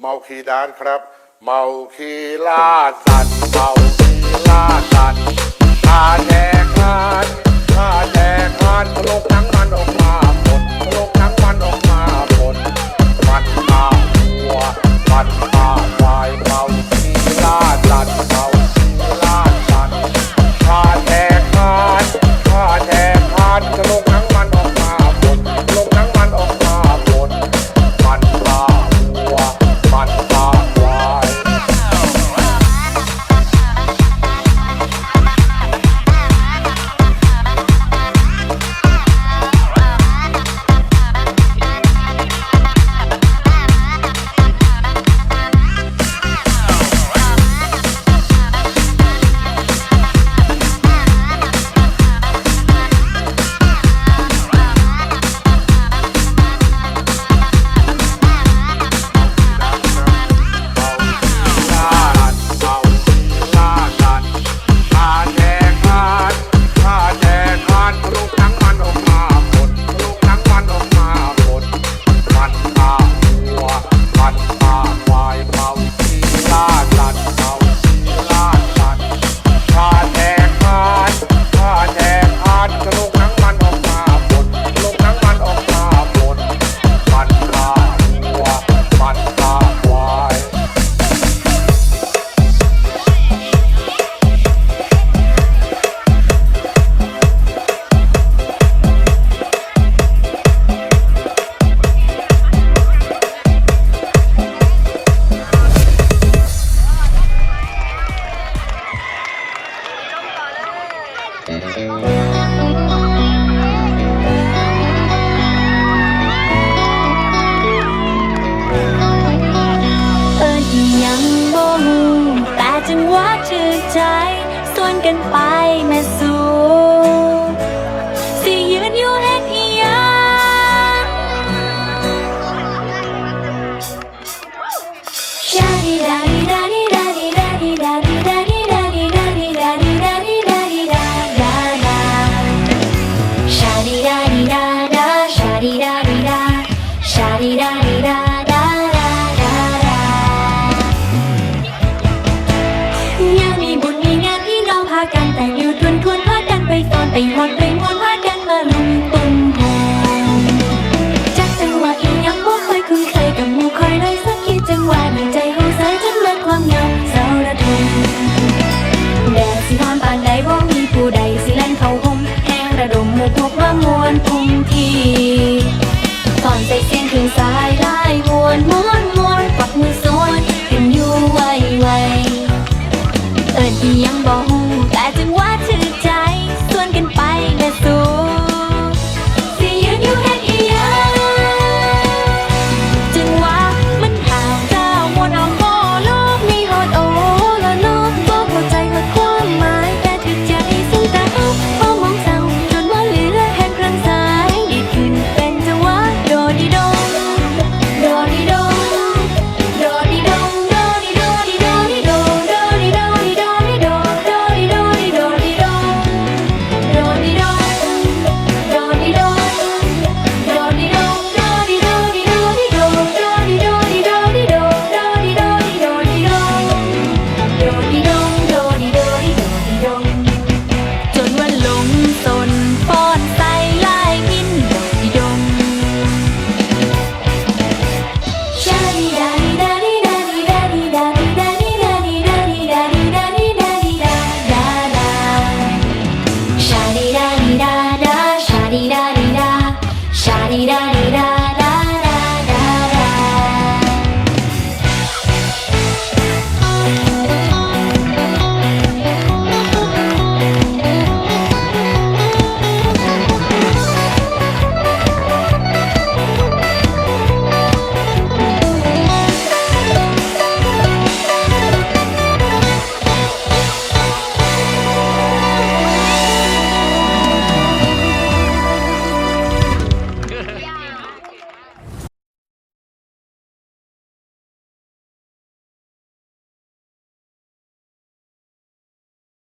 เมาคีดานครับ เมาคีล่าสัตว์เมาคีล่าสัตว์ วนกันไปแม่สู I want